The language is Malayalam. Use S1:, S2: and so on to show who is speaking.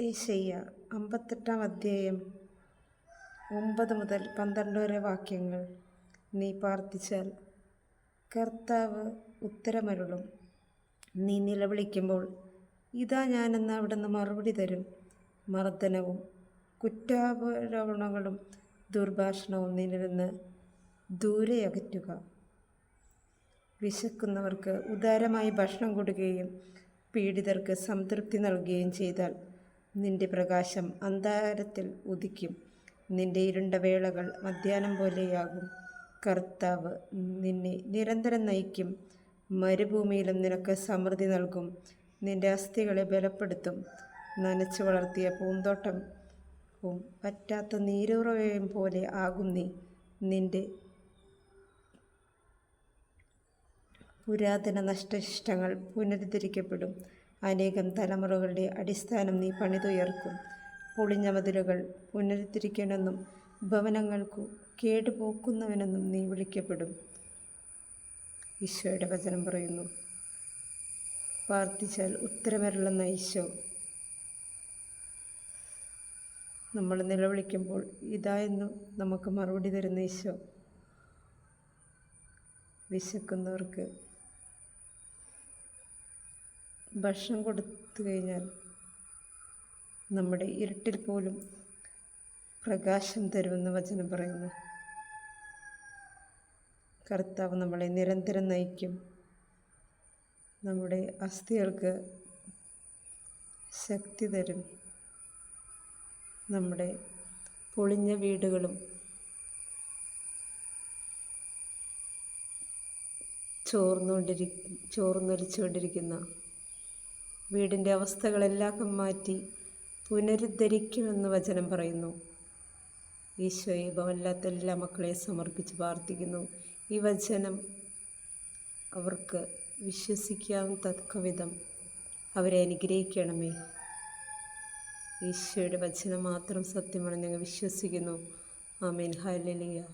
S1: ഏശയ്യ അമ്പത്തെട്ടാം അധ്യായം ഒമ്പത് മുതൽ പന്ത്രണ്ട് വരെ വാക്യങ്ങൾ. നീ പ്രാർത്ഥിച്ചാൽ കർത്താവ് ഉത്തരമരുളും. നീ നിലവിളിക്കുമ്പോൾ ഇതാ ഞാനെന്ന് അവിടുന്ന് മറുപടി തരും. മർദ്ദനവും കുറ്റാരോപണങ്ങളും ദുർഭാഷണവും നിന്നിൽ നിന്ന് ദൂരെ അകറ്റുക. വിശക്കുന്നവർക്ക് ഉദാരമായി ഭക്ഷണം കൊടുക്കുകയും പീഡിതർക്ക് സംതൃപ്തി നൽകുകയും ചെയ്താൽ നിന്റെ പ്രകാശം അന്ധാരത്തിൽ ഉദിക്കും. നിന്റെ ഇരുണ്ട വേളകൾ മധ്യാഹ്നം പോലെയാകും. കർത്താവ് നിന്നെ നിരന്തരം നയിക്കും. മരുഭൂമിയിലും നിനക്ക് സമൃദ്ധി നൽകും. നിന്റെ അസ്ഥികളെ ബലപ്പെടുത്തും. നനച്ചു വളർത്തിയ പൂന്തോട്ടം പറ്റാത്ത നീരുറവയും പോലെ ആകും നീ. നിന്റെ പുരാതന നഷ്ടശിഷ്ടങ്ങൾ പുനരുദ്ധരിക്കപ്പെടും. അനേകം തലമുറകളുടെ അടിസ്ഥാനം നീ പണിതുയർക്കും. പൊളിഞ്ഞ മതിലുകൾ പുനരുദ്ധരിക്കണമെന്നും ഭവനങ്ങൾക്കു കേടുപോക്കുന്നവനെന്നും നീ വിളിക്കപ്പെടും. ഈശോയുടെ വചനം പറയുന്നു പ്രാർത്ഥിച്ചാൽ ഉത്തരമരുളുന്ന ഈശോ. നമ്മൾ നിലവിളിക്കുമ്പോൾ ഇതായെന്നു നമുക്ക് മറുപടി തരുന്ന ഈശോ. വിശക്കുന്നവർക്ക് ഭക്ഷണം കൊടുത്തു കഴിഞ്ഞാൽ നമ്മുടെ ഇരുട്ടിൽ പോലും പ്രകാശം തരുമെന്ന് വചനം പറയുന്നു. കർത്താവ് നമ്മളെ നിരന്തരം നയിക്കും. നമ്മുടെ അസ്ഥികൾക്ക് ശക്തി തരും. നമ്മുടെ പൊളിഞ്ഞ വീടുകളും ചോർന്നുകൊണ്ടിരിക്കും ചോർന്നൊലിച്ചുകൊണ്ടിരിക്കുന്ന വീടിന്റെ അവസ്ഥകളെല്ലാം മാറ്റി പുനരുദ്ധരിക്കുമെന്ന് വചനം പറയുന്നു. ഈശോയെ ഭവനില്ലാത്ത എല്ലാ മക്കളെ സമർപ്പിച്ച് പ്രാർത്ഥിക്കുന്നു. ഈ വചനം അവർക്ക് വിശ്വസിക്കാൻ തക്കവിധം അവരെ അനുഗ്രഹിക്കണമേ. ഈശോയുടെ വചനം മാത്രം സത്യമാണ് ഞങ്ങൾ വിശ്വസിക്കുന്നു. ആമേൻ. ഹാലലിയ